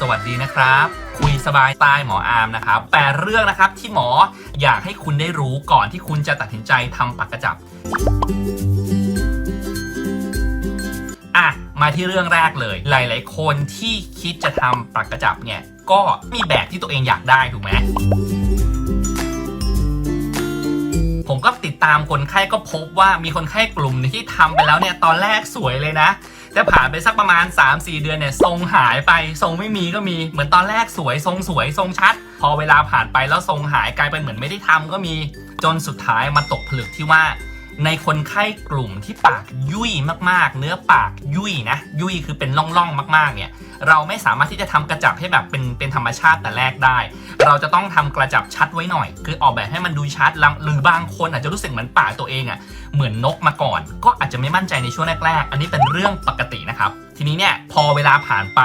สวัสดีนะครับ คุยสบายใต้หมออาร์มนะครับแปดเรื่องนะครับที่หมออยากให้คุณได้รู้ก่อนที่คุณจะตัดสินใจทำปากกระจับอะมาที่เรื่องแรกเลย หลาย ๆ คนที่คิดจะทำปากกระจับเนี่ยก็มีแบบที่ตัวเองอยากได้ถูกไหมผมก็ติดตามคนไข้ก็พบว่ามีคนไข้กลุ่มนึงที่ทำไปแล้วเนี่ยตอนแรกสวยเลยนะ แต่ผ่านไปสักประมาณ 3-4 เดือนเนี่ยทรงหายไปทรงไม่มีก็มีเหมือนตอนแรกสวยทรงสวยทรงชัด พอเวลาผ่านไปแล้วทรงหายกลายเป็นเหมือนไม่ได้ทำก็มี จนสุดท้ายมาตกผลึกที่ว่า ในคนไข้กลุ่มที่ปากยุ่ยมากๆ เนื้อปากยุ่ยนะยุ่ยคือเป็นร่องๆมากๆเนี่ยเราไม่สามารถที่จะทำกระจับให้แบบเป็นเป็นธรรมชาติแต่แรกได้ เราจะต้องทำกระจับชัดไว้หน่อย คือออกแบบให้มันดูชัดหรือบางคนอาจจะรู้สึกเหมือนปากตัวเองอะ่ะเหมือนนกมาก่อน ก็อาจจะไม่มั่นใจในช่วงแรกๆ อันนี้เป็นเรื่องปกตินะครับ ทีนี้เนี่ยพอเวลาผ่านไป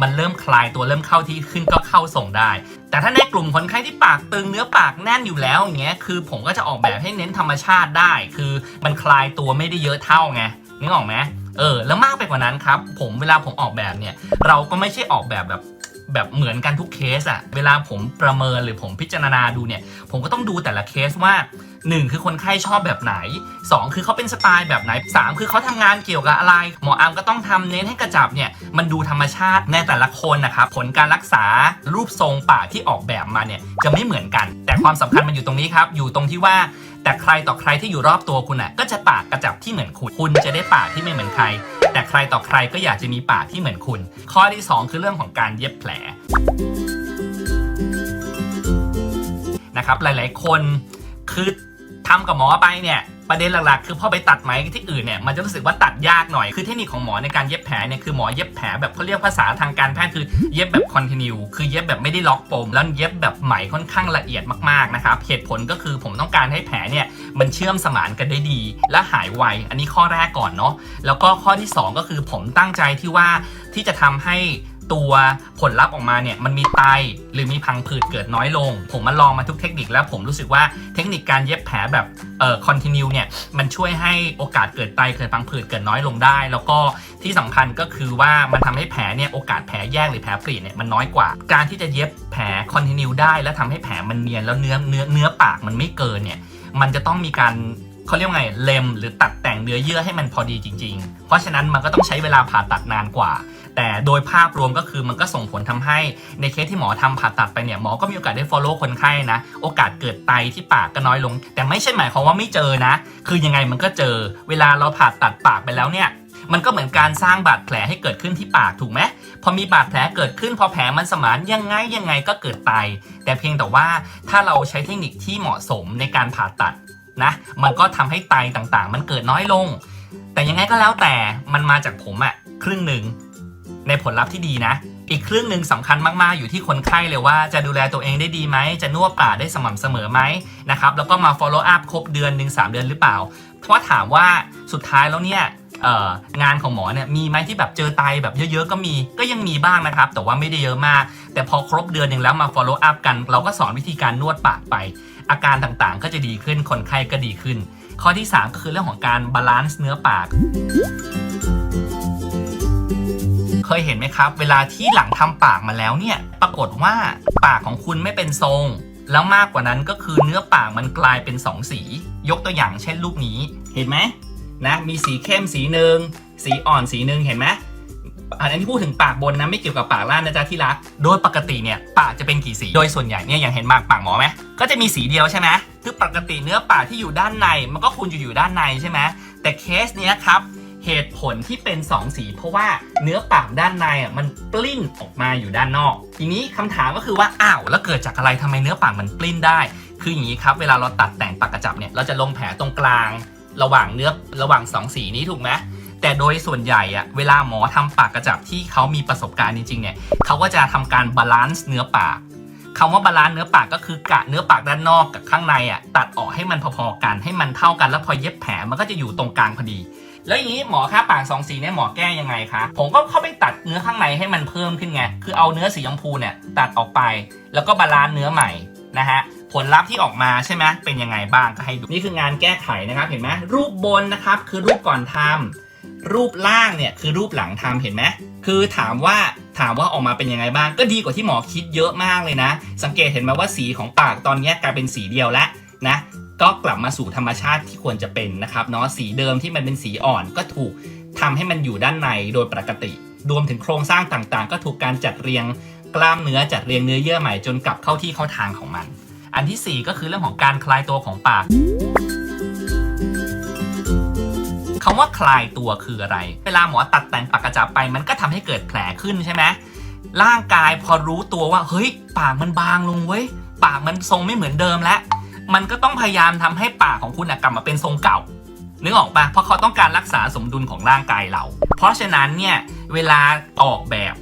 มันเริ่มคลายตัวเริ่มเข้าที่ขึ้นก็เข้าส่งได้ แต่ถ้าในกลุ่มคนไข้ที่ปากตึงเนื้อปากแน่นอยู่แล้วอย่างเงี้ยคือผมก็จะออกแบบให้เน้นธรรมชาติได้ คือมันคลายตัวไม่ได้เยอะเท่าไงนึกออกไหมเออแล้วมากไปกว่านั้นครับ ผมเวลาผมออกแบบเนี่ย เราก็ไม่ใช่ออกแบบแบบ แบบเหมือนกันทุกเคสอะเวลาผมประเมินหรือผมพิจารณาดูเนี่ย ผมก็ต้องดูแต่ละเคสว่า 1 คือคนไข้ชอบแบบไหน 2 คือเขาเป็นสไตล์แบบไหน 3 คือเขาทำงานเกี่ยวกับอะไร หมออาร์มก็ต้องทำเน้นให้กระจับเนี่ยมันดูธรรมชาติในแต่ละคนนะครับผลการรักษารูปทรงปากที่ออกแบบมาเนี่ยจะไม่เหมือนกัน แต่ความสำคัญมันอยู่ตรงนี้ครับอยู่ตรงที่ว่าแต่ใครต่อใครที่อยู่รอบตัวคุณอะก็จะปากกระจับที่เหมือนคุณ คุณจะได้ปากที่ไม่เหมือนใคร แต่ใครต่อใครก็อยากจะมีปากที่เหมือนคุณ ข้อที่ 2 คือเรื่องของการเย็บแผลนะครับหลาย ๆ คนคือทำกับหมอไปเนี่ย ประเด็นหลักๆ คือพอไปตัดไหมที่อื่นเนี่ยมันจะรู้สึกว่าตัดยากหน่อย คือเทคนิคของหมอในการเย็บแผลเนี่ยคือหมอเย็บแผลแบบเขาเรียกภาษาทางการแพทย์คือเย็บแบบคอนติเนียคือเย็บแบบไม่ได้ล็อกปม แล้วเย็บแบบไหมค่อนข้างละเอียดมากๆนะครับเหตุผลก็คือผมต้องการให้แผลเนี่ยมันเชื่อมสมานกันได้ดี และหายไว อันนี้ข้อแรกก่อนเนาะแล้วก็ข้อที่ 2 ก็คือผมตั้งใจที่ว่าที่จะทำให้ ตัวผลลัพธ์ออกมาเนี่ยมันมีไตหรือมีพังผืดเกิดน้อยลง ผมมาลองมาทุกเทคนิคแล้วผมรู้สึกว่าเทคนิคการเย็บแผลแบบเอ่อคอนติเนียเนี่ยมันช่วยให้โอกาสเกิดไตเกิดพังผืดเกิดน้อยลงได้ แล้วก็ที่สำคัญก็คือว่ามันทำให้แผลเนี่ยโอกาสแผลแยกหรือแผลปรีเนี่ยมันน้อยกว่า การที่จะเย็บแผลคอนติเนียได้ แล้วทำให้แผลมันเนียนแล้วเนื้อเนื้อเนื้อปากมันไม่เกินเนี่ยมันจะต้องมีการ เขาเรียกว่าไงเล็มหรือตัดแต่งเนื้อเยื่อให้มันพอดีจริง ๆ เพราะฉะนั้นมันก็ต้องใช้เวลาผ่าตัดนานกว่า แต่โดยภาพรวมก็คือมันก็ส่งผลทำให้ในเคสที่หมอทำผ่าตัดไปเนี่ยหมอก็มีโอกาสได้ follow คนไข้นะ โอกาสเกิดไตที่ปากก็น้อยลง แต่ไม่ใช่หมายความว่าไม่เจอนะ คือยังไงมันก็เจอ เวลาเราผ่าตัดปากไปแล้วเนี่ยมันก็เหมือนการสร้างบาดแผลให้เกิดขึ้นที่ปากถูกไหมพอมีบาดแผลเกิดขึ้นพอแผลมันสมานยังไงยังไงก็เกิดไตแต่เพียงแต่ว่าถ้าเราใช้เทคนิคที่เหมาะสมในการผ่าตัด นะมันก็ทำให้ไตต่างๆ มันเกิดน้อยลง แต่ยังไงก็แล้วแต่มันมาจากผมอะครึ่งหนึ่งในผลลัพธ์ที่ดีนะ อีกครึ่งหนึ่งสำคัญมากๆ อยู่ที่คนไข้เลยว่าจะดูแลตัวเองได้ดีไหม จะนวดปากได้สม่ำเสมอไหมนะครับแล้วก็มา follow up ครบเดือนหนึ่ง3เดือนหรือเปล่า เพราะว่าถามว่าสุดท้ายแล้วเนี่ยงานของหมอเนี่ยมีไหมที่แบบเจอไตแบบเยอะๆก็มีก็ยังมีบ้างนะครับ แต่ว่าไม่ได้เยอะมาก แต่พอครบเดือนหนึ่งแล้วมา follow up กัน เราก็สอนวิธีการนวดปากไป อาการต่างๆ ก็จะดีขึ้นคนไข้ก็ดีขึ้น ข้อที่ 3 ก็คือเรื่องของการบาลานซ์เนื้อปาก เคยเห็นไหมครับ เวลาที่หลังทำปากมาแล้วเนี่ยปรากฏว่าปากของคุณไม่เป็นทรง แล้วมากกว่านั้นก็คือเนื้อปากมันกลายเป็น 2 สี ยกตัวอย่างเช่นรูปนี้เห็นไหมนะมีสีเข้มสีหนึ่งสีอ่อนสีหนึ่งเห็นไหม อันนี้พูดถึงปากบนนะไม่เกี่ยวกับปากล่างนะจ๊ะที่รัก โดยปกติเนี่ยปากจะเป็นกี่สี โดยส่วนใหญ่เนี่ยอย่างเห็นมากปากหมอไหมก็จะมีสีเดียวใช่ไหมคือปกติเนื้อปากที่อยู่ด้านใน มันก็ควรจะอยู่ด้านในใช่ไหมแต่เคสเนี้ยครับเหตุผลที่เป็น 2 สี เพราะว่าเนื้อปากด้านในอะมันปลิ้นออกมาอยู่ด้านนอก ทีนี้คำถามก็คือว่าอ้าวแล้วเกิดจากอะไรทำไมเนื้อปากมันปลิ้นได้ คืออย่างนี้ครับเวลาเราตัดแต่งปากกระจับเนี่ยเราจะลงแผลตรงกลาง ระหว่างเนื้อระหว่างสองสีนี้ถูกไหม แต่โดยส่วนใหญ่อะเวลาหมอทำปากกระจับที่เขามีประสบการณ์จริงๆเนี่ยเขาก็จะทำการบาลานซ์เนื้อปากคำว่าบาลานซ์เนื้อปากก็คือกะเนื้อปากด้านนอกกับข้างในอะตัดออกให้มันพอๆกันให้มันเท่ากันแล้วพอเย็บแผลมันก็จะอยู่ตรงกลางพอดี แล้วอย่างนี้หมอคะปากสองสีเนี่ยหมอแก้ยังไงคะผมก็เข้าไปตัดเนื้อข้างในให้มันเพิ่มขึ้นไงคือเอาเนื้อสีชมพูเนี่ยตัดออกไป แล้วก็บาลานซ์เนื้อใหม่นะฮะผลลัพธ์ที่ออกมาใช่ไหมเป็นยังไงบ้างก็ให้ดูนี่คืองานแก้ไขนะครับเห็นไหมรูปบนนะครับคือรูปก่อนทำ รูปล่างเนี่ยคือรูปหลังทำเห็นไหมคือถามว่าถามว่าออกมาเป็นยังไงบ้าง ก็ดีกว่าที่หมอคิดเยอะมากเลยนะ สังเกตเห็นไหมว่าสีของปากตอนนี้กลายเป็นสีเดียวแล้วนะก็กลับมาสู่ธรรมชาติที่ควรจะเป็นนะครับเนาะสีเดิมที่มันเป็นสีอ่อนก็ถูกทำให้มันอยู่ด้านในโดยปกติ รวมถึงโครงสร้างต่างๆ ก็ถูกการจัดเรียงกล้ามเนื้อจัดเรียงเนื้อเยื่อใหม่จนกลับเข้าที่เข้าทางของมัน อันที่ 4 ก็คือเรื่องของการคลายตัวของปาก คำว่าคลายตัวคืออะไร เวลาหมอตัดแต่งปากกระจับไป มันก็ทำให้เกิดแผลขึ้นใช่ไหมร่างกายพอรู้ตัวว่า เฮ้ย ปากมันบางลงเว้ย ปากมันทรงไม่เหมือนเดิมแล้ว มันก็ต้องพยายามทำให้ปากของคุณกลับมาเป็นทรงเก่า นึกออกปะเพราะเขาต้องการรักษาสมดุลของร่างกายเรา เพราะฉะนั้นเนี่ย เวลาออกแบบ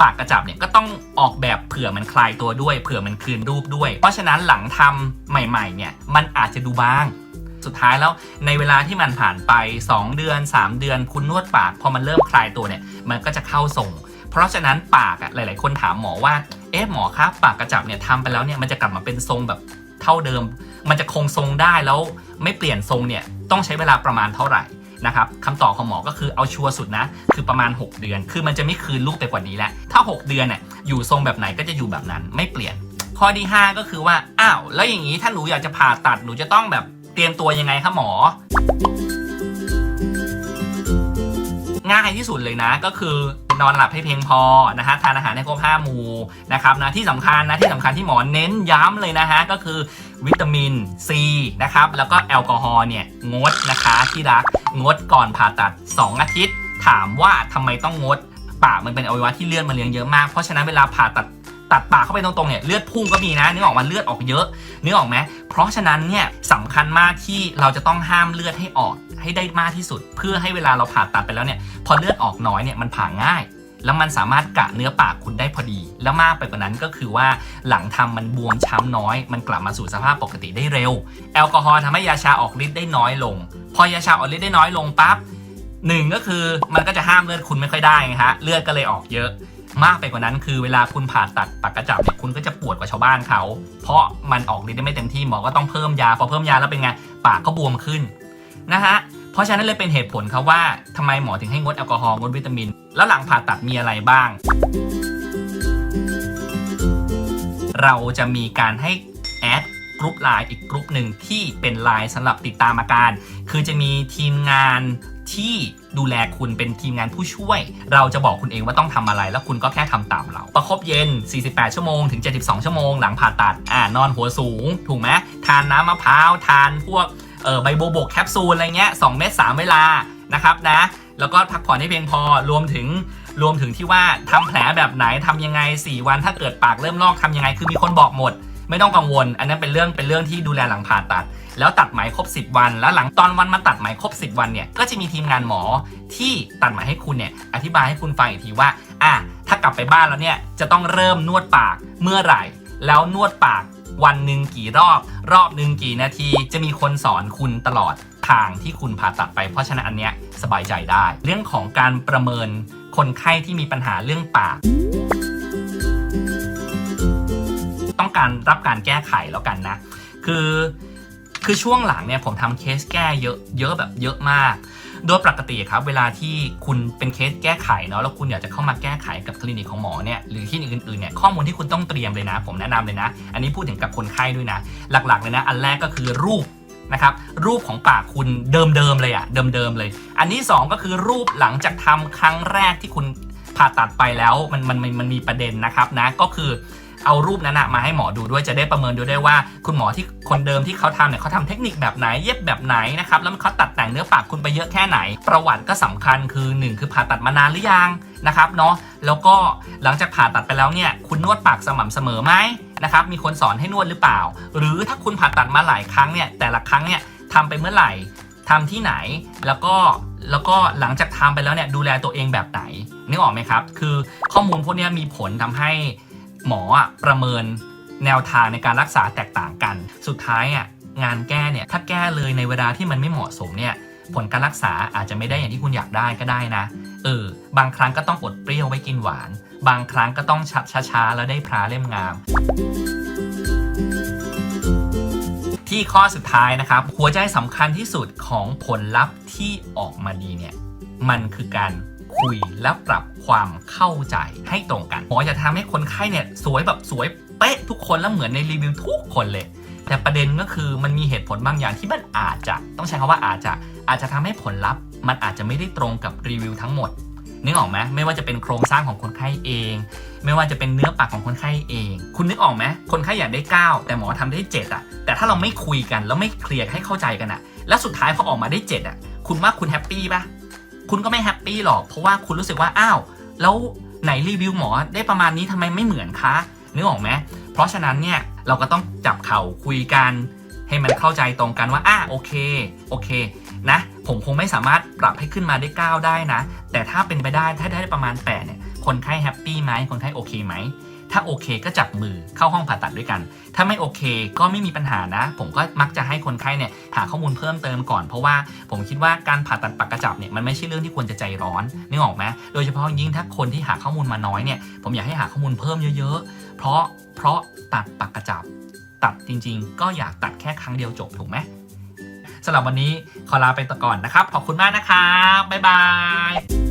ปากกระจับเนี่ยก็ต้องออกแบบเผื่อมันคลายตัวด้วย เผื่อมันคืนรูปด้วย เพราะฉะนั้นหลังทำใหม่ ๆ เนี่ย มันอาจจะดูบาง สุดท้ายแล้วในเวลาที่มันผ่านไป 2 เดือน 3 เดือน คุณนวดปาก พอมันเริ่มคลายตัวเนี่ย มันก็จะเข้าทรงเพราะฉะนั้นปากอะหลาย ๆ คนถามหมอว่า เอ๊ะหมอครับปากกระจับเนี่ยทำไปแล้วเนี่ยมันจะกลับมาเป็นทรงแบบเท่าเดิม มันจะคงทรงได้แล้วไม่เปลี่ยนทรงเนี่ยต้องใช้เวลาประมาณเท่าไหร่นะครับคำตอบของหมอก็คือเอาชัวร์สุดนะ คือประมาณ 6 เดือน คือมันจะไม่คืนรูปไปกว่านี้แล้ว ถ้า 6 เดือนเนี่ยอยู่ทรงแบบไหนก็จะอยู่แบบนั้นไม่เปลี่ยน ข้อที่ 5 ก็คือว่า อ้าว แล้วอย่างนี้ถ้าหนูอยากจะผ่าตัดหนูจะต้องแบบ เตรียมตัวยังไงคะหมอ ง่ายที่สุดเลยนะก็คือนอนหลับให้เพียงพอนะฮะทานอาหารให้ครบห้าหมู่นะครับนะที่สำคัญนะที่สำคัญที่หมอเน้นย้ำเลยนะฮะก็คือวิตามินซีนะครับแล้วก็แอลกอฮอล์เนี่ยงดนะคะที่รักงดก่อนผ่าตัด 2 อาทิตย์ ถามว่าทำไมต้องงดปากมันเป็นอวัยวะที่เลื่อดมันเลี้ยงเยอะมาก เพราะฉะนั้นเวลาผ่าตัด ตัดปากเข้าไปตรงๆเนี่ยเลือดพุ่งก็มีนะนึกออกมาเลือดออกเยอะนึกออกไหมเพราะฉะนั้นเนี่ยสำคัญมากที่เราจะต้องห้ามเลือดให้ออกให้ได้มากที่สุด เพื่อให้เวลาเราผ่าตัดไปแล้วเนี่ยพอเลือดออกน้อยเนี่ยมันผ่าง่าย แล้วมันสามารถกะเนื้อปากคุณได้พอดี แล้วมากไปกว่านั้นก็คือว่าหลังทำมันบวมช้ำน้อย มันกลับมาสู่สภาพปกติได้เร็ว แอลกอฮอล์ทำให้ยาชาออกฤทธิ์ได้น้อยลง พอยาชาออกฤทธิ์ได้น้อยลงปั๊บหนึ่งก็คือมันก็จะห้ามเลือดคุณไม่ค่อยได้ไงฮะเลือดก็เลยออกเยอะ มากไปกว่านั้นคือเวลาคุณผ่าตัดปากกระจับเนี่ยคุณก็จะปวดกว่าชาวบ้านเขา เพราะมันออกฤทธิ์ได้ไม่เต็มที่หมอก็ต้องเพิ่มยาพอเพิ่มยาแล้วเป็นไงปากก็บวมขึ้นนะฮะเพราะฉะนั้นเลยเป็นเหตุผลครับว่าทำไมหมอถึงให้งดแอลกอฮอล์งดวิตามิน แล้วหลังผ่าตัดมีอะไรบ้าง เราจะมีการให้แอดกรุ๊ปไลน์อีกกรุ๊ปหนึ่งที่เป็นไลน์สำหรับติดตามอาการ คือจะมีทีมงาน ที่ดูแลคุณเป็นทีมงานผู้ช่วย เราจะบอกคุณเองว่าต้องทำอะไร แล้วคุณก็แค่ทำตามเรา ประคบเย็น 48 ชั่วโมงถึง 72 ชั่วโมงหลังผ่าตัดอ่านอนหัวสูง ถูกไหมทานน้ำมะพร้าว ทานพวกเออใบโบบกแคปซูลอะไรเงี้ย2เม็ด3เวลานะครับนะ แล้วก็พักผ่อนให้เพียงพอรวมถึงรวมถึงที่ว่าทำแผลแบบไหนทำยังไง 4 วันถ้าเกิดปากเริ่มลอกทำยังไงคือมีคนบอกหมด ไม่ต้องกังวล อันนั้นเป็นเรื่องเป็นเรื่องที่ดูแลหลังผ่าตัด แล้วตัดไหมครบ 10 วัน แล้วหลังตอนวันมาตัดไหมครบ 10 วันเนี่ยก็จะมีทีมงานหมอที่ตัดไหมให้คุณเนี่ยอธิบายให้คุณฟังอีกทีว่าอะถ้ากลับไปบ้านแล้วเนี่ยจะต้องเริ่มนวดปากเมื่อไหร่ แล้วนวดปากวันหนึ่งกี่รอบ รอบหนึ่งกี่นาที จะมีคนสอนคุณตลอดทางที่คุณผ่าตัดไป เพราะฉะนั้นอันเนี้ยสบายใจได้ เรื่องของการประเมินคนไข้ที่มีปัญหาเรื่องปาก ต้องการรับการแก้ไขแล้วกันนะ คือคือช่วงหลังเนี่ยผมทำเคสแก้เยอะเยอะแบบเยอะมาก โดยปกติครับเวลาที่คุณเป็นเคสแก้ไขเนาะแล้วคุณอยากจะเข้ามาแก้ไขกับคลินิกของหมอเนี่ยหรือคลินิกอื่นๆเนี่ยข้อมูลที่คุณต้องเตรียมเลยนะ ผมแนะนำเลยนะ อันนี้พูดถึงกับคนไข้ด้วยนะ หลักๆเลยนะ อันแรกก็คือรูปนะครับรูปของปากคุณเดิมๆเลยอะเดิมๆเลย อันที่สองก็คือรูปหลังจากทำครั้งแรกที่คุณ ผ่าตัดไปแล้วมันมันมันมันมีประเด็นนะครับนะก็คือเอารูปนั้นมาให้หมอดูด้วยจะได้ประเมินดูได้ว่า คุณหมอที่คนเดิมที่เขาทำเนี่ยเขาทำเทคนิคแบบไหนเย็บแบบไหนนะครับแล้วเขาตัดแต่งเนื้อปากคุณไปเยอะแค่ไหน ประวัติก็สำคัญคือ 1 คือผ่าตัดมานานหรือยังนะครับเนาะแล้วก็หลังจากผ่าตัดไปแล้วเนี่ยคุณนวดปากสม่ำเสมอไหมนะครับมีคนสอนให้นวดหรือเปล่า หรือถ้าคุณผ่าตัดมาหลายครั้งเนี่ยแต่ละครั้งเนี่ยทำไปเมื่อไหร่ทำที่ไหนแล้วก็แล้วก็หลังจากทำไปแล้วเนี่ยดูแลตัวเองแบบไหน นึกออกไหมครับ คือข้อมูลพวกนี้มีผลทำให้หมอประเมินแนวทางในการรักษาแตกต่างกัน สุดท้ายอะงานแก้เนี่ยถ้าแก้เลยในเวลาที่มันไม่เหมาะสมเนี่ยผลการรักษาอาจจะไม่ได้อย่างที่คุณอยากได้ก็ได้นะเออบางครั้งก็ต้องอดเปรี้ยวไว้กินหวาน บางครั้งก็ต้องชัช้าๆแล้วได้พราเล่มงาม ที่ข้อสุดท้ายนะครับ หัวใจสำคัญที่สุดของผลลัพธ์ที่ออกมาดีเนี่ยมันคือการ คุยและปรับความเข้าใจให้ตรงกันหมอจะทำให้คนไข้เนี่ยสวยแบบสวยเป๊ะทุกคนแล้วเหมือนในรีวิวทุกคนเลย แต่ประเด็นก็คือมันมีเหตุผลบางอย่างที่มันอาจจะต้องใช้คำว่าอาจจะอาจจะทำให้ผลลัพธ์ มันอาจจะไม่ได้ตรงกับรีวิวทั้งหมดนึกออกไหมไม่ว่าจะเป็นโครงสร้างของคนไข้เอง ไม่ว่าจะเป็นเนื้อปากของคนไข้เอง คุณนึกออกไหมคนไข้อยากได้ 9 แต่หมอทำได้7อะแต่ถ้าเราไม่คุยกันแล้วไม่เคลียร์ให้เข้าใจกันอะ แล้วสุดท้ายพอออกมาได้7อะคุณว่าคุณแฮปปี้ปะ คุณก็ไม่แฮปปี้หรอก เพราะว่าคุณรู้สึกว่าอ้าวแล้วไหนรีวิวหมอได้ประมาณนี้ทำไมไม่เหมือนคะนึกออกไหมเพราะฉะนั้นเนี่ยเราก็ต้องจับเข่าคุยกัน ให้มันเข้าใจตรงกันว่าอะโอเคโอเคนะผมคงไม่สามารถปรับให้ขึ้นมาได้ 9 ได้นะ แต่ถ้าเป็นไปได้ถ้าได้ประมาณ 8 เนี่ย คนไข้แฮปปี้ไหมคนไข้โอเคไหม ถ้าโอเคก็จับมือเข้าห้องผ่าตัดด้วยกัน ถ้าไม่โอเคก็ไม่มีปัญหานะ ผมก็มักจะให้คนไข้เนี่ยหาข้อมูลเพิ่มเติมก่อน เพราะว่าผมคิดว่าการผ่าตัดปากกระจับเนี่ยมันไม่ใช่เรื่องที่ควรจะใจร้อนนึกออกไหมโดยเฉพาะยิ่งถ้าคนที่หาข้อมูลมาน้อยเนี่ยผมอยากให้หาข้อมูลเพิ่มเยอะๆ เพราะเพราะตัดปากกระจับ ตัดจริง ๆ ก็อยากตัดแค่ครั้งเดียวจบถูกไหมสำหรับวันนี้ขอลาไปก่อนนะครับ ขอบคุณมากนะครับบ๊ายบาย